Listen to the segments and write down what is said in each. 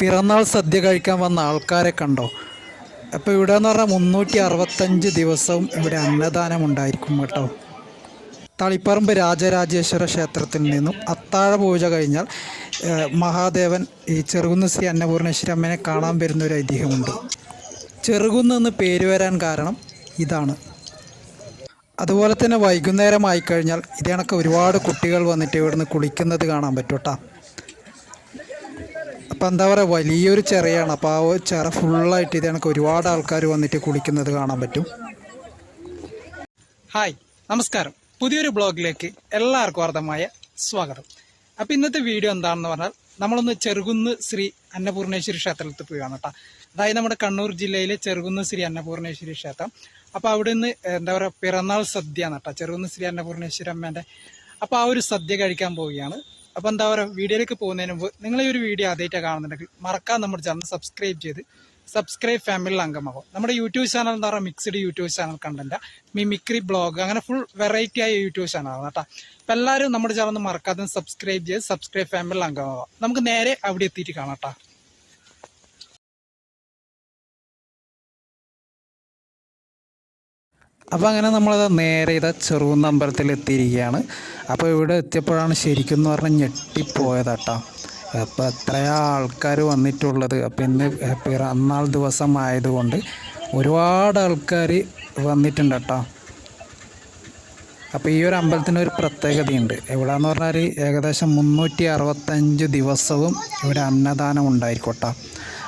പിറന്നാൾ സദ്യ കഴിക്കാൻ വന്ന ആൾക്കാരെ കണ്ടോ? അപ്പോൾ ഇവിടെ എന്ന് പറഞ്ഞാൽ മുന്നൂറ്റി അറുപത്തഞ്ച് ദിവസവും ഇവിടെ അന്നദാനം ഉണ്ടായിരിക്കും കേട്ടോ. തളിപ്പറമ്പ് രാജരാജേശ്വര ക്ഷേത്രത്തിൽ നിന്നും അത്താഴ പൂജ കഴിഞ്ഞാൽ മഹാദേവൻ ഈ ചെറുകുന്ന് ശ്രീ അന്നപൂർണേശ്വരി അമ്മനെ കാണാൻ വരുന്ന ഒരു ഐതിഹ്യമുണ്ട്. ചെറുകുന്ന് എന്ന് പേര് വരാൻ കാരണം ഇതാണ്. അതുപോലെ തന്നെ വൈകുന്നേരമായി കഴിഞ്ഞാൽ ഇതേ കണക്ക് ഒരുപാട് കുട്ടികൾ വന്നിട്ട് ഇവിടുന്ന് കുളിക്കുന്നത് കാണാൻ പറ്റും കേട്ടോ അപ്പം എന്താ പറയുക വലിയൊരു ചെറിയാണ്. അപ്പോൾ ആ ചെറ ഫുള്ളായിട്ട് ഇത് കണക്ക് ഒരുപാട് ആൾക്കാർ വന്നിട്ട് കുളിക്കുന്നത് കാണാൻ പറ്റും. ഹായ് നമസ്കാരം. പുതിയൊരു ബ്ലോഗിലേക്ക് എല്ലാവർക്കും അർത്ഥമായ സ്വാഗതം. അപ്പോൾ ഇന്നത്തെ വീഡിയോ എന്താണെന്ന് പറഞ്ഞാൽ നമ്മളൊന്ന് ചെറുകുന്ന് ശ്രീ അന്നപൂർണേശ്വരി ക്ഷേത്രത്തിൽ പോവുകയാണ് കേട്ടോ. അതായത് നമ്മുടെ കണ്ണൂർ ജില്ലയിലെ ചെറുകുന്ന് ശ്രീ അന്നപൂർണേശ്വരി ക്ഷേത്രം. അപ്പോൾ അവിടെ നിന്ന് എന്താ പറയുക പിറന്നാൾ സദ്യ നട്ടാ ചെറുകുന്ന് ശ്രീ അന്നപൂർണേശ്വരി അമ്മേന്റെ അപ്പോൾ ആ ഒരു സദ്യ കഴിക്കാൻ പോവുകയാണ്. അപ്പോൾ എന്താ പറയുക വീഡിയോയിലേക്ക് പോകുന്നതിന് മുമ്പ് നിങ്ങൾ ഈ ഒരു വീഡിയോ ആദ്യമായിട്ട് കാണുന്നുണ്ടെങ്കിൽ മറക്കാൻ നമ്മൾ ചാനൽ സബ്സ്ക്രൈബ് ചെയ്ത് സബ്സ്ക്രൈബ് ഫാമിലിയിൽ അംഗമാകും നമ്മുടെ യൂട്യൂബ് ചാനൽ എന്ന് പറഞ്ഞാൽ mixed YouTube channel content mimicry blog അങ്ങനെ ഫുൾ വെറൈറ്റി ആയ യൂട്യൂബ് ചാനലാണ് കേട്ടോ. അപ്പം എല്ലാവരും നമ്മുടെ ചാനൽ മറക്കാതെ സബ്സ്ക്രൈബ് ചെയ്ത് സബ്സ്ക്രൈബ് ഫാമിലിയിൽ അംഗമാകാം നമുക്ക് നേരെ അവിടെ എത്തിയിട്ട് കാണാം കേട്ടോ. അപ്പോൾ അങ്ങനെ നമ്മളത് നേരെ ഇതാ ചെറുകുന്ന അമ്പലത്തിൽ എത്തിയിരിക്കുകയാണ് അപ്പോൾ ഇവിടെ എത്തിയപ്പോഴാണ് ശരിക്കും എന്ന് പറഞ്ഞാൽ ഞെട്ടിപ്പോയതാട്ടോ. അപ്പോൾ എത്രയാ ആൾക്കാർ വന്നിട്ടുള്ളത്? അപ്പോൾ ഇന്ന് പിറന്നാൾ ദിവസം ആയതുകൊണ്ട് ഒരുപാട് ആൾക്കാർ വന്നിട്ടുണ്ട് കേട്ടോ അപ്പോൾ ഈ ഒരു അമ്പലത്തിന് ഒരു പ്രത്യേകതയുണ്ട്. എവിടെയെന്ന് പറഞ്ഞാൽ ഏകദേശം മുന്നൂറ്റി അറുപത്തഞ്ച് ദിവസവും ഇവിടെ അന്നദാനം ഉണ്ടായിരിക്കും കേട്ടോ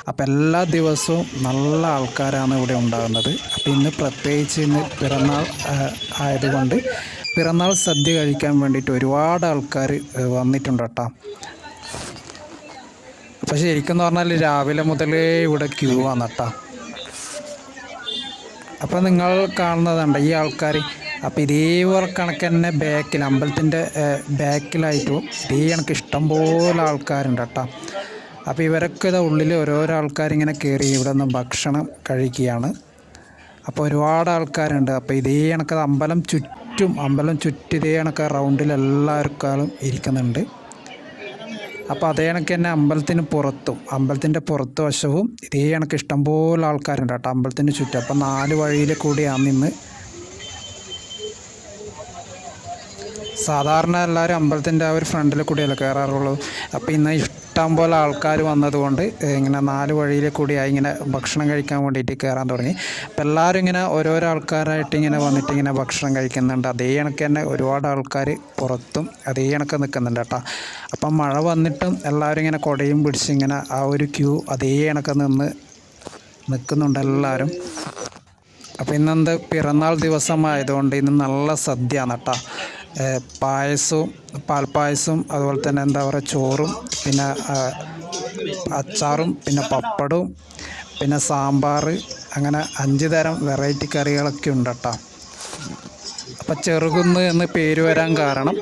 അപ്പോൾ എല്ലാ ദിവസവും നല്ല ആൾക്കാരാണ് ഇവിടെ ഉണ്ടാകുന്നത്. അപ്പോൾ ഇന്ന് പ്രത്യേകിച്ച് ഇന്ന് പിറന്നാൾ ആയതുകൊണ്ട് പിറന്നാൾ സദ്യ കഴിക്കാൻ വേണ്ടിയിട്ട് ഒരുപാട് ആൾക്കാർ വന്നിട്ടുണ്ട് കേട്ടോ. അപ്പോൾ ശരിക്കും എന്ന് പറഞ്ഞാൽ രാവിലെ മുതലേ ഇവിടെ ക്യൂ ആണ് കേട്ടോ. അപ്പോൾ നിങ്ങൾ കാണുന്നതുണ്ട് ഈ ആൾക്കാർ അപ്പോൾ ഇതേപോലെ കണക്ക് തന്നെ ബാക്കിൽ അമ്പലത്തിന്റെ ബാക്കിലായിട്ടും ഇതേ കണക്ക് ഇഷ്ടംപോലെ ആൾക്കാരുണ്ട് കേട്ടോ. അപ്പോൾ ഇവരൊക്കെ ഇതാ ഉള്ളിൽ ഓരോരോ ആൾക്കാരിങ്ങനെ കയറി ഇവിടെ നിന്ന് ഭക്ഷണം കഴിക്കുകയാണ്. അപ്പോൾ ഒരുപാട് ആൾക്കാരുണ്ട്. അപ്പോൾ ഇതേ കണക്ക് അമ്പലം ചുറ്റും അമ്പലം ചുറ്റും ഇതേ കണക്ക് റൗണ്ടിൽ എല്ലാവർക്കാളും ഇരിക്കുന്നുണ്ട്. അപ്പോൾ അതേ കണക്ക് തന്നെ അമ്പലത്തിന് പുറത്തും അമ്പലത്തിന്റെ പുറത്ത് വശവും ഇതേ കണക്ക് ഇഷ്ടംപോലെ ആൾക്കാരുണ്ട് കേട്ടോ അമ്പലത്തിന് ചുറ്റും. അപ്പോൾ നാല് വഴിയിൽ കൂടിയാണ് നിന്ന് സാധാരണ എല്ലാവരും അമ്പലത്തിന്റെ ആ ഒരു ഫ്രണ്ടിൽ കൂടിയല്ലേ കയറാറുള്ളൂ. അപ്പോൾ ഇന്ന് ഇഷ്ടം പോലെ ആൾക്കാർ വന്നതുകൊണ്ട് ഇങ്ങനെ നാല് വഴിയിൽ ആയി ഇങ്ങനെ ഭക്ഷണം കഴിക്കാൻ വേണ്ടിയിട്ട് കയറാൻ തുടങ്ങി. അപ്പോൾ എല്ലാവരും ഇങ്ങനെ ഓരോരോ ആൾക്കാരായിട്ട് ഇങ്ങനെ വന്നിട്ട് ഇങ്ങനെ ഭക്ഷണം കഴിക്കുന്നുണ്ട്. അതേ കണക്ക് തന്നെ ഒരുപാട് ആൾക്കാർ പുറത്തും അതേ കണക്ക് നിൽക്കുന്നുണ്ട് കേട്ടോ. അപ്പം മഴ വന്നിട്ടും എല്ലാവരും ഇങ്ങനെ കുടയും പിടിച്ച് ഇങ്ങനെ ആ ഒരു ക്യൂ അതേ കണക്ക് നിന്ന് നിൽക്കുന്നുണ്ട് എല്ലാവരും. അപ്പോൾ ഇന്നെന്ത് പിറന്നാൾ ദിവസമായതുകൊണ്ട് ഇന്ന് നല്ല സദ്യയാണ് കേട്ടോ. പായസവും പാൽപ്പായസവും അതുപോലെ തന്നെ എന്താ പറയുക ചോറും പിന്നെ അച്ചാറും പിന്നെ പപ്പടവും പിന്നെ സാമ്പാർ അങ്ങനെ അഞ്ച് തരം വെറൈറ്റി കറികളൊക്കെ ഉണ്ട് കേട്ടോ അപ്പം ചെറുകുന്ന് എന്ന് പേര് വരാൻ കാരണം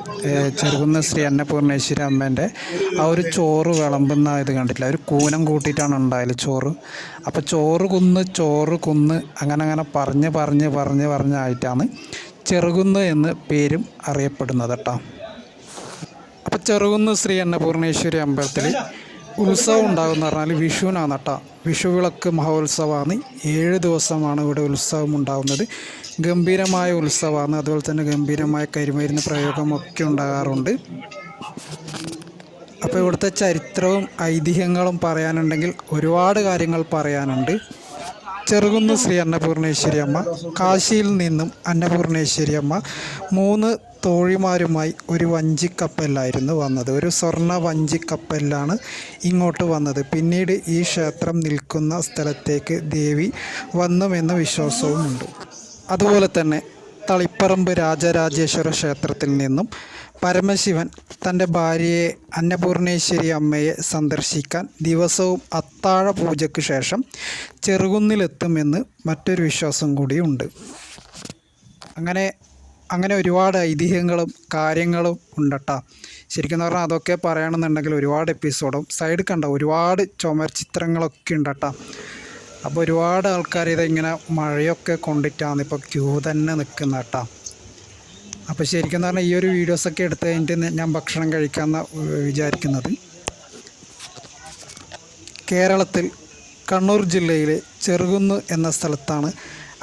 ചെറുകുന്ന് ശ്രീ അന്നപൂർണേശ്വരി അമ്മേന്റെ ആ ഒരു ചോറ് വിളമ്പുന്ന ഇത് കണ്ടിട്ടില്ല. ഒരു കൂനം കൂട്ടിയിട്ടാണ് ഉണ്ടായത് ചോറ്. അപ്പോൾ ചോറ് കുന്ന് ചോറ് കുന്ന് അങ്ങനെ അങ്ങനെ പറഞ്ഞ് പറഞ്ഞ് പറഞ്ഞ് പറഞ്ഞായിട്ടാണ് ചെറുകുന്ന് എന്ന് പേരും അറിയപ്പെടുന്നത് കേട്ടോ അപ്പോൾ ചെറുകുന്ന് ശ്രീ അന്നപൂർണേശ്വരി അമ്പലത്തിൽ ഉത്സവം ഉണ്ടാകുമെന്ന് പറഞ്ഞാൽ വിഷുവിനാണ് കേട്ടോ വിഷുവിളക്ക് മഹോത്സവമാണ് ഏഴ് ദിവസമാണ് ഇവിടെ ഉത്സവം ഉണ്ടാകുന്നത് ഗംഭീരമായ ഉത്സവമാണ് അതുപോലെ തന്നെ ഗംഭീരമായ കരിമരുന്ന് പ്രയോഗമൊക്കെ ഉണ്ടാകാറുണ്ട്. അപ്പോൾ ഇവിടുത്തെ ചരിത്രവും ഐതിഹ്യങ്ങളും പറയാനുണ്ടെങ്കിൽ ഒരുപാട് കാര്യങ്ങൾ പറയാനുണ്ട്. ചെറുകുന്ന് ശ്രീ അന്നപൂർണേശ്വരി അമ്മ കാശിയിൽ നിന്നും അന്നപൂർണേശ്വരി അമ്മ മൂന്ന് തോഴിമാരുമായി ഒരു വഞ്ചിക്കപ്പലിലായിരുന്നു വന്നത്. ഒരു സ്വർണ വഞ്ചിക്കപ്പലിലാണ് ഇങ്ങോട്ട് വന്നത്. പിന്നീട് ഈ ക്ഷേത്രം നിൽക്കുന്ന സ്ഥലത്തേക്ക് ദേവി വന്നുമെന്ന വിശ്വാസവുമുണ്ട്. അതുപോലെ തന്നെ തളിപ്പറമ്പ് രാജരാജേശ്വര ക്ഷേത്രത്തിൽ നിന്നും പരമശിവൻ തന്റെ ഭാര്യയെ അന്നപൂർണേശ്വരി അമ്മയെ സന്ദർശിക്കാൻ ദിവസവും അത്താഴ പൂജയ്ക്ക് ശേഷം ചെറുകുന്നിലെത്തുമെന്ന് മറ്റൊരു വിശ്വാസം കൂടിയുണ്ട്. അങ്ങനെ അങ്ങനെ ഒരുപാട് ഐതിഹ്യങ്ങളും കാര്യങ്ങളും ഉണ്ടട്ടാ. ശരിക്കും പറഞ്ഞാൽ അതൊക്കെ പറയണമെന്നുണ്ടെങ്കിൽ ഒരുപാട് എപ്പിസോഡും സൈഡ് കണ്ട ഒരുപാട് ചുമർ ചിത്രങ്ങളൊക്കെ ഉണ്ടട്ടാ. അപ്പോൾ ഒരുപാട് ആൾക്കാർ ഇതിങ്ങനെ മഴയൊക്കെ കൊണ്ടിട്ടാണ് ഇപ്പോൾ ക്യൂ തന്നെ നിൽക്കുന്ന കേട്ടോ അപ്പോൾ ശരിക്കും പറഞ്ഞാൽ ഈ ഒരു വീഡിയോസൊക്കെ എടുത്ത് കഴിഞ്ഞിട്ട് ഞാൻ ഭക്ഷണം കഴിക്കാമെന്ന് വിചാരിക്കുന്നത്. കേരളത്തിൽ കണ്ണൂർ ജില്ലയിലെ ചെറുകുന്ന് എന്ന സ്ഥലത്താണ്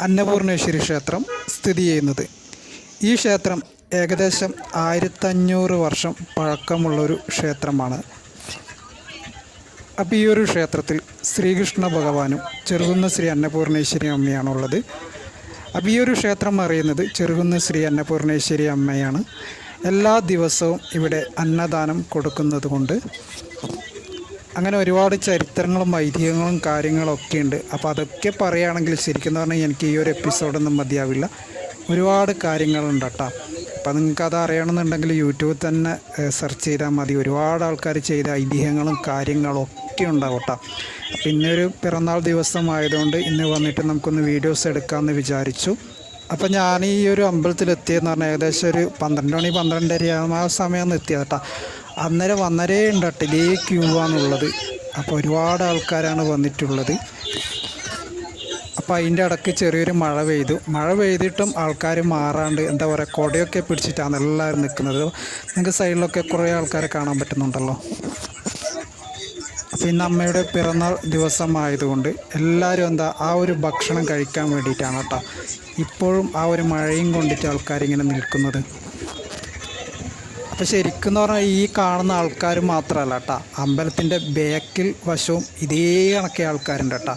അന്നപൂർണേശ്വരി ക്ഷേത്രം സ്ഥിതി ചെയ്യുന്നത്. ഈ ക്ഷേത്രം ഏകദേശം ആയിരത്തഞ്ഞൂറ് വർഷം പഴക്കമുള്ളൊരു ക്ഷേത്രമാണ്. അപ്പോൾ ഈ ഒരു ക്ഷേത്രത്തിൽ ശ്രീകൃഷ്ണ ഭഗവാനും ചെറുകുന്ന് ശ്രീ അന്നപൂർണേശ്വരി അമ്മയാണുള്ളത്. അപ്പോൾ ഈ ഒരു ക്ഷേത്രം അറിയുന്നത് ചെറുകുന്ന് ശ്രീ അന്നപൂർണേശ്വരി അമ്മയാണ്. എല്ലാ ദിവസവും ഇവിടെ അന്നദാനം കൊടുക്കുന്നത് കൊണ്ട് അങ്ങനെ ഒരുപാട് ചരിത്രങ്ങളും ഐതിഹ്യങ്ങളും കാര്യങ്ങളൊക്കെ ഉണ്ട്. അപ്പോൾ അതൊക്കെ പറയുകയാണെങ്കിൽ ശരിക്കും പറഞ്ഞാൽ എനിക്ക് ഈ ഒരു എപ്പിസോഡൊന്നും മതിയാവില്ല. ഒരുപാട് കാര്യങ്ങളുണ്ട് കേട്ടോ. അപ്പോൾ നിങ്ങൾക്ക് അത് അറിയണമെന്നുണ്ടെങ്കിൽ യൂട്യൂബിൽ തന്നെ സെർച്ച് ചെയ്താൽ മതി. ഒരുപാട് ആൾക്കാർ ചെയ്ത ഐതിഹ്യങ്ങളും കാര്യങ്ങളും ഒക്കെ ഉണ്ടാവും കേട്ടോ. അപ്പോൾ ഇന്നൊരു പിറന്നാൾ ദിവസമായതുകൊണ്ട് ഇന്ന് വന്നിട്ട് നമുക്കൊന്ന് വീഡിയോസ് എടുക്കാമെന്ന് വിചാരിച്ചു. അപ്പം ഞാൻ ഈ ഒരു അമ്പലത്തിലെത്തിയെന്ന് പറഞ്ഞാൽ ഏകദേശം ഒരു പന്ത്രണ്ട് മണി പന്ത്രണ്ടര ആ സമയം എത്തിയത് കേട്ടോ. അന്നേരം വന്നരേ ഉണ്ട്? കേട്ടോ ഇതേ ക്യൂ ആണുള്ളത് അപ്പോൾ ഒരുപാട് ആൾക്കാരാണ് വന്നിട്ടുള്ളത്. അപ്പോൾ അതിന്റെ ഇടയ്ക്ക് ചെറിയൊരു മഴ പെയ്തു. മഴ പെയ്തിട്ടും ആൾക്കാർ മാറാണ്ട് എന്താ പറയുക കുടയൊക്കെ പിടിച്ചിട്ടാണ് എല്ലാവരും നിൽക്കുന്നത് നിങ്ങൾക്ക് സൈഡിലൊക്കെ കുറേ ആൾക്കാരെ കാണാൻ പറ്റുന്നുണ്ടല്ലോ? ഇന്ന് അമ്മയുടെ പിറന്നാൾ ദിവസമായതുകൊണ്ട് എല്ലാവരും എന്താ ആ ഒരു ഭക്ഷണം കഴിക്കാൻ വേണ്ടിയിട്ടാണ് കേട്ടോ. ഇപ്പോഴും ആ ഒരു മഴയും കൊണ്ടിട്ട് ആൾക്കാരിങ്ങനെ നിൽക്കുന്നത്. അപ്പോൾ ശരിക്കും എന്ന് പറഞ്ഞാൽ ഈ കാണുന്ന ആൾക്കാർ മാത്രമല്ല കേട്ടോ അമ്പലത്തിന്റെ ബേക്കിൽ വശവും ഇതേ കണക്കെ ആൾക്കാരുണ്ട് കേട്ടോ.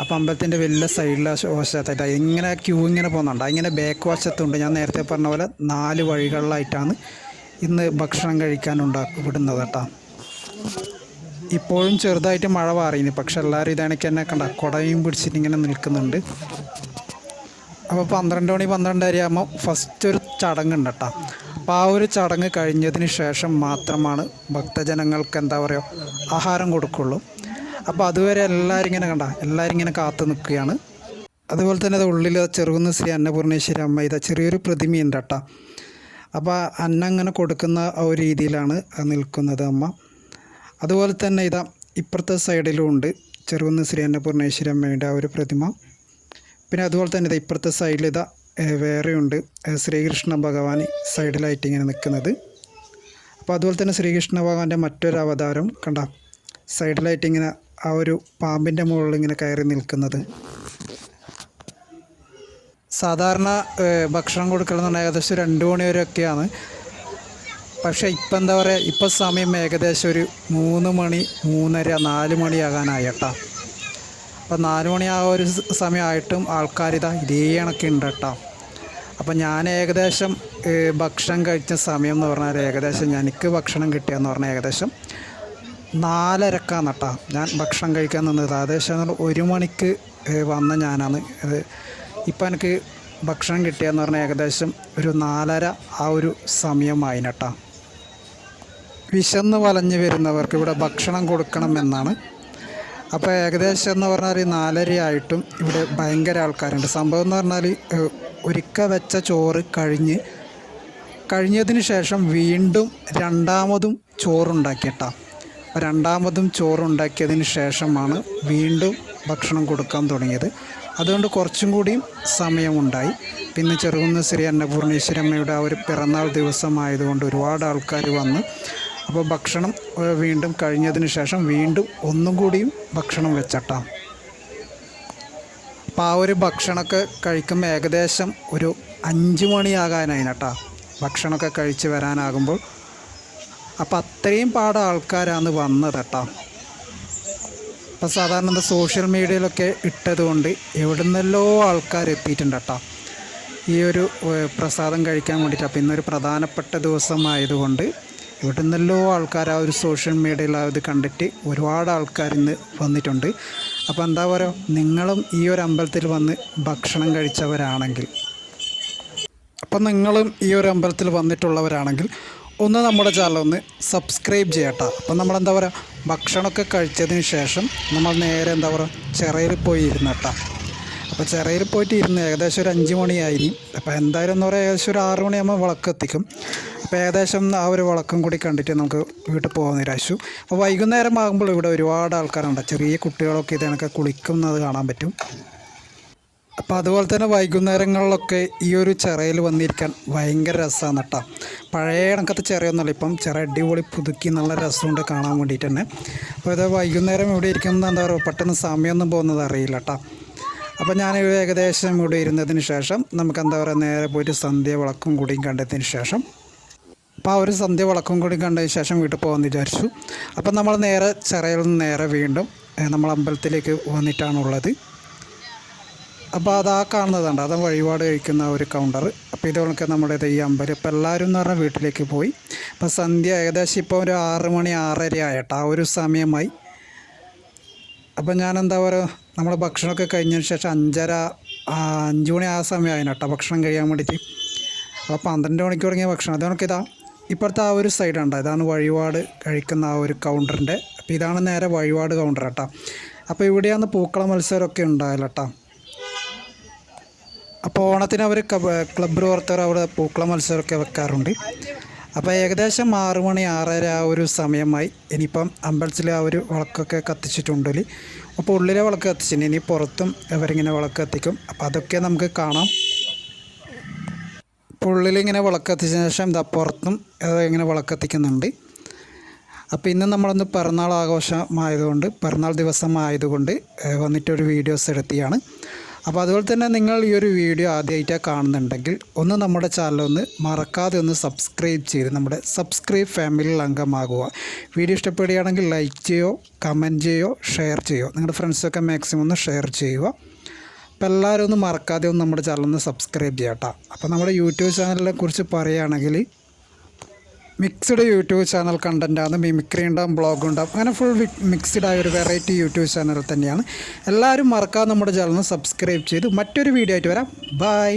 അപ്പോൾ അമ്പലത്തിന്റെ വലിയ സൈഡിലെ വശത്തായിട്ട് ഇങ്ങനെ ക്യൂ ഇങ്ങനെ പോകുന്നുണ്ട്. ഇങ്ങനെ ബാക്ക് വശത്തുണ്ട്. ഞാൻ നേരത്തെ പറഞ്ഞ പോലെ നാല് വഴികളിലായിട്ടാണ് ഇന്ന് ഭക്ഷണം കഴിക്കാനുണ്ടാ വിടുന്നത് കേട്ടോ. ഇപ്പോഴും ചെറുതായിട്ട് മഴ മാറിയിന് പക്ഷെ എല്ലാവരും ഇതാണെങ്കിൽ തന്നെ കണ്ട കുടയും പിടിച്ചിട്ട് ഇങ്ങനെ നിൽക്കുന്നുണ്ട്. അപ്പോൾ പന്ത്രണ്ട് മണി പന്ത്രണ്ടര ആകുമ്പോൾ ഫസ്റ്റ് ഒരു ചടങ്ങുണ്ട് കേട്ടോ. അപ്പോൾ ആ ഒരു ചടങ്ങ് കഴിഞ്ഞതിന് ശേഷം മാത്രമാണ് ഭക്തജനങ്ങൾക്ക് എന്താ പറയുക ആഹാരം കൊടുക്കുള്ളൂ. അപ്പോൾ അതുവരെ എല്ലാവരും ഇങ്ങനെ കണ്ട? എല്ലാവരും ഇങ്ങനെ കാത്തു നിൽക്കുകയാണ്. അതുപോലെ തന്നെ അത് ഉള്ളിൽ ചെറുകുന്ന ശ്രീ അന്നപൂർണേശ്വരി അമ്മ ഇതാ ചെറിയൊരു പ്രതിമയുണ്ട് കേട്ടോ. അപ്പോൾ അന്ന അങ്ങനെ കൊടുക്കുന്ന ആ ഒരു രീതിയിലാണ് നിൽക്കുന്നത് അമ്മ. അതുപോലെ തന്നെ ഇതാ ഇപ്പുറത്തെ സൈഡിലും ഉണ്ട് ചെറുകുന്ന ശ്രീ അന്നപൂർണേശ്വരി അമ്മയുടെ ആ ഒരു പ്രതിമ. പിന്നെ അതുപോലെ തന്നെ ഇതാ ഇപ്പുറത്തെ സൈഡിൽ ഇതാ വേറെയുണ്ട് ശ്രീകൃഷ്ണ ഭഗവാൻ സൈഡിലായിട്ട് ഇങ്ങനെ നിൽക്കുന്നത്. അപ്പോൾ അതുപോലെ തന്നെ ശ്രീകൃഷ്ണ ഭഗവാന്റെ മറ്റൊരു അവതാരം കണ്ട? സൈഡിലായിട്ട് ഇങ്ങനെ ആ ഒരു പാമ്പിന്റെ മുകളിൽ ഇങ്ങനെ കയറി നിൽക്കുന്നത്. സാധാരണ ഭക്ഷണം കൊടുക്കലെന്ന് പറഞ്ഞാൽ ഏകദേശം രണ്ട് മണി പക്ഷേ ഇപ്പം എന്താ പറയുക ഇപ്പം സമയം ഏകദേശം ഒരു മൂന്ന് മണി മൂന്നര നാല് മണിയാകാനായി അപ്പം നാല് മണി ആ ഒരു സമയമായിട്ടും ആൾക്കാരിതാ ഇതേ കണക്ക് ഉണ്ട് കേട്ടോ. അപ്പം ഞാൻ ഏകദേശം ഭക്ഷണം കഴിച്ച സമയം എന്ന് പറഞ്ഞാൽ ഏകദേശം എനിക്ക് ഭക്ഷണം കിട്ടിയെന്ന് പറഞ്ഞാൽ ഏകദേശം നാലരക്കാന്ന് കേട്ടോ ഞാൻ ഭക്ഷണം കഴിക്കാൻ നിന്നത്. ഏകദേശം ഒരു മണിക്ക് വന്ന ഞാനാണ്. അത് ഇപ്പം എനിക്ക് ഭക്ഷണം കിട്ടിയെന്ന് പറഞ്ഞാൽ ഏകദേശം ഒരു നാലര ആ ഒരു സമയമായി കേട്ടോ വിശന്ന് വലഞ്ഞു വരുന്നവർക്ക് ഇവിടെ ഭക്ഷണം കൊടുക്കണമെന്നാണ് അപ്പോൾ ഏകദേശം എന്ന് പറഞ്ഞാൽ ആയിട്ടും ഇവിടെ ഭയങ്കര ആൾക്കാരുണ്ട്. സംഭവം എന്ന് പറഞ്ഞാൽ ഒരുക്ക വെച്ച ചോറ് കഴിഞ്ഞ് കഴിഞ്ഞതിന് ശേഷം വീണ്ടും രണ്ടാമതും ചോറുണ്ടാക്കിയിട്ടാ. അപ്പോൾ രണ്ടാമതും ചോറുണ്ടാക്കിയതിന് ശേഷമാണ് വീണ്ടും ഭക്ഷണം കൊടുക്കാൻ തുടങ്ങിയത്. അതുകൊണ്ട് കുറച്ചും കൂടിയും സമയമുണ്ടായി. പിന്നെ ചെറുകുന്ന ശ്രീ അന്നപൂർണേശ്വരി അമ്മയുടെ ആ ഒരു പിറന്നാൾ ദിവസമായതുകൊണ്ട് ഒരുപാട് ആൾക്കാർ വന്ന്. അപ്പോൾ ഭക്ഷണം വീണ്ടും കഴിഞ്ഞതിന് ശേഷം വീണ്ടും ഒന്നും കൂടിയും ഭക്ഷണം വെച്ചട്ടാം. അപ്പോൾ ആ ഒരു ഭക്ഷണമൊക്കെ കഴിക്കുമ്പോൾ ഏകദേശം ഒരു അഞ്ച് മണിയാകാനായി കേട്ടോ ഭക്ഷണമൊക്കെ കഴിച്ച് വരാനാകുമ്പോൾ അപ്പോൾ അത്രയും പാട് ആൾക്കാരാണ് വന്നത് കേട്ടോ. അപ്പോൾ സാധാരണ എന്താ സോഷ്യൽ മീഡിയയിലൊക്കെ ഇട്ടത് കൊണ്ട് നിന്നെല്ലോ ആൾക്കാർ എത്തിയിട്ടുണ്ട് കേട്ടോ. ഈ ഒരു പ്രസാദം കഴിക്കാൻ വേണ്ടിയിട്ട്. അപ്പോൾ ഇന്നൊരു പ്രധാനപ്പെട്ട ദിവസമായതുകൊണ്ട് ഇവിടെ നിന്നെല്ലോ ആൾക്കാർ ആ ഒരു സോഷ്യൽ മീഡിയയിൽ ഇത് കണ്ടിട്ട് ഒരുപാട് ആൾക്കാർ ഇന്ന് വന്നിട്ടുണ്ട്. അപ്പോൾ എന്താ പറയുക നിങ്ങളും ഈ ഒരു അമ്പലത്തിൽ വന്ന് ഭക്ഷണം കഴിച്ചവരാണെങ്കിൽ. അപ്പം നിങ്ങളും ഈ ഒരു അമ്പലത്തിൽ വന്നിട്ടുള്ളവരാണെങ്കിൽ ഒന്ന് നമ്മുടെ ചാനൽ ഒന്ന് സബ്സ്ക്രൈബ് ചെയ്യട്ടോ. അപ്പം നമ്മൾ എന്താ പറയുക ഭക്ഷണമൊക്കെ കഴിച്ചതിന് ശേഷം നമ്മൾ നേരെ എന്താ പറയുക ചിറയിൽ പോയി ഇരുന്നട്ടാ അപ്പോൾ ചിറയിൽ പോയിട്ട് ഇരുന്ന് ഏകദേശം ഒരു അഞ്ച് മണിയായി. അപ്പോൾ എന്തായാലും എന്ന് പറയുക ഏകദേശം ഒരു ആറ് മണിയാകുമ്പോൾ വിളക്കെത്തിക്കും അപ്പോൾ ഏകദേശം ആ ഒരു വിളക്കും കൂടി കണ്ടിട്ട് നമുക്ക് വീട്ടിൽ പോകാൻ നിരാശു അപ്പോൾ വൈകുന്നേരം ആകുമ്പോൾ ഇവിടെ ഒരുപാട് ആൾക്കാരുണ്ട്. ചെറിയ കുട്ടികളൊക്കെ ഇതിനൊക്കെ കുളിക്കുന്നത് കാണാൻ പറ്റും. അപ്പോൾ അതുപോലെ തന്നെ വൈകുന്നേരങ്ങളിലൊക്കെ ഈ ഒരു ചിറയിൽ വന്നിരിക്കാൻ ഭയങ്കര രസമാണ് കേട്ടോ പഴയ കണക്കത്തെ ചിറയൊന്നുമല്ല ഇപ്പം ചിറ അടിപൊളി പുതുക്കി നല്ല രസമുണ്ട് കാണാൻ വേണ്ടിയിട്ട് തന്നെ. അപ്പോൾ ഇത് വൈകുന്നേരം ഇവിടെ ഇരിക്കുന്നത് എന്താ പറയുക പെട്ടെന്ന് സമയമൊന്നും പോകുന്നത് അറിയില്ല കേട്ടോ അപ്പോൾ ഞാൻ ഏകദേശം ഇവിടെ ഇരുന്നതിന് ശേഷം നമുക്ക് എന്താ പറയുക നേരെ പോയിട്ട് സന്ധ്യ വിളക്കും കൂടിയും കണ്ടതിന് ശേഷം അപ്പോൾ ആ ഒരു സന്ധ്യ വിളക്കും കൂടി കണ്ടതിന് ശേഷം വീട്ടിൽ പോകാമെന്ന് വിചാരിച്ചു. അപ്പം നമ്മൾ നേരെ ചിറയിൽ നിന്ന് നേരെ വീണ്ടും നമ്മൾ അമ്പലത്തിലേക്ക് വന്നിട്ടാണുള്ളത്. അപ്പോൾ ആ കാണുന്നതുണ്ട് അതും വഴിപാട് കഴിക്കുന്ന ഒരു കൗണ്ടർ അപ്പോൾ ഇതൊക്കെ നമ്മുടെ ഈ അമ്പലം. ഇപ്പോൾ എല്ലാവരും എന്ന് പറഞ്ഞാൽ വീട്ടിലേക്ക് പോയി. അപ്പോൾ സന്ധ്യ ഏകദേശം ഇപ്പോൾ ഒരു ആറ് മണി ആറര ആയിട്ട്. ആ ഒരു സമയമായി. അപ്പോൾ ഞാൻ എന്താ പറയുക നമ്മൾ ഭക്ഷണമൊക്കെ കഴിഞ്ഞതിന് ശേഷം അഞ്ചര അഞ്ച് മണി ആ സമയമായിരുന്നു കേട്ടോ ഭക്ഷണം കഴിയാൻ വേണ്ടിയിട്ട് അപ്പോൾ പന്ത്രണ്ട് മണിക്ക് തുടങ്ങിയ ഭക്ഷണം. അതുകൊണ്ട് ഇതാ ഇപ്പോഴത്തെ ആ ഒരു സൈഡ് ഉണ്ട് ഇതാണ് വഴിപാട് കഴിക്കുന്ന ആ ഒരു കൗണ്ടറിന്റെ അപ്പോൾ ഇതാണ് നേരെ വഴിപാട് കൗണ്ടർ കേട്ടോ. അപ്പോൾ ഇവിടെയാണ് പൂക്കള മത്സരമൊക്കെ ഉണ്ടായാലോ കേട്ടോ. അപ്പോൾ ഓണത്തിന് അവർ ക്ലബ് പ്രവർത്തകർ അവിടെ പൂക്കള മത്സരമൊക്കെ വെക്കാറുണ്ട്. അപ്പോൾ ഏകദേശം ആറു മണി ആറര ആ ഒരു സമയമായി. ഇനിയിപ്പം അമ്പലത്തിൽ ആ ഒരു വിളക്കൊക്കെ കത്തിച്ചിട്ടുണ്ടല്ലേ അപ്പോൾ ഉള്ളിലെ വിളക്ക് കത്തിച്ചിട്ടുണ്ട് ഇനി പുറത്തും അവരിങ്ങനെ വിളക്ക് കത്തിക്കും. അപ്പോൾ അതൊക്കെ നമുക്ക് കാണാം. ഇപ്പോൾ ഉള്ളിലിങ്ങനെ വിളക്ക് കത്തിച്ചതിന് ശേഷം ഇതാ പുറത്തും ഇങ്ങനെ വിളക്ക് കത്തിക്കുന്നുണ്ട്. അപ്പോൾ ഇന്ന് നമ്മളൊന്ന് പിറന്നാൾ ആഘോഷമായതുകൊണ്ട് പിറന്നാൾ ദിവസമായതുകൊണ്ട് വന്നിട്ടൊരു വീഡിയോസ് എടുത്തിയാണ്. അപ്പോൾ അതുപോലെ തന്നെ നിങ്ങൾ ഈ ഒരു വീഡിയോ ആദ്യമായിട്ടാണ് കാണുന്നുണ്ടെങ്കിൽ ഒന്ന് നമ്മുടെ ചാനൽ ഒന്ന് മറക്കാതെ ഒന്ന് സബ്സ്ക്രൈബ് ചെയ്ത് നമ്മുടെ സബ്സ്ക്രൈബ് ഫാമിലിയിൽ അംഗമാകുക. വീഡിയോ ഇഷ്ടപ്പെടുകയാണെങ്കിൽ ലൈക്ക് ചെയ്യോ കമന്റ് ചെയ്യോ ഷെയർ ചെയ്യോ. നിങ്ങളുടെ ഫ്രണ്ട്സൊക്കെ മാക്സിമം ഒന്ന് ഷെയർ ചെയ്യുക. അപ്പോൾ എല്ലാവരും ഒന്ന് മറക്കാതെ ഒന്ന് നമ്മുടെ ചാനൽ ഒന്ന് സബ്സ്ക്രൈബ് ചെയ്യാം കേട്ടോ അപ്പോൾ നമ്മുടെ യൂട്യൂബ് ചാനലിനെ കുറിച്ച് പറയുകയാണെങ്കിൽ മിക്സ്ഡ് യൂട്യൂബ് ചാനൽ കണ്ടന്റാണ് മിമിക്രി ഉണ്ടാവും ബ്ലോഗ് ഉണ്ടാവും. അങ്ങനെ ഫുൾ മിക്സ്ഡ് ആയ ഒരു വെറൈറ്റി യൂട്യൂബ് ചാനൽ തന്നെയാണ്. എല്ലാവരും മറക്കാതെ നമ്മുടെ ചാനൽ സബ്സ്ക്രൈബ് ചെയ്ത് മറ്റൊരു വീഡിയോ ആയിട്ട് വരാം. ബൈ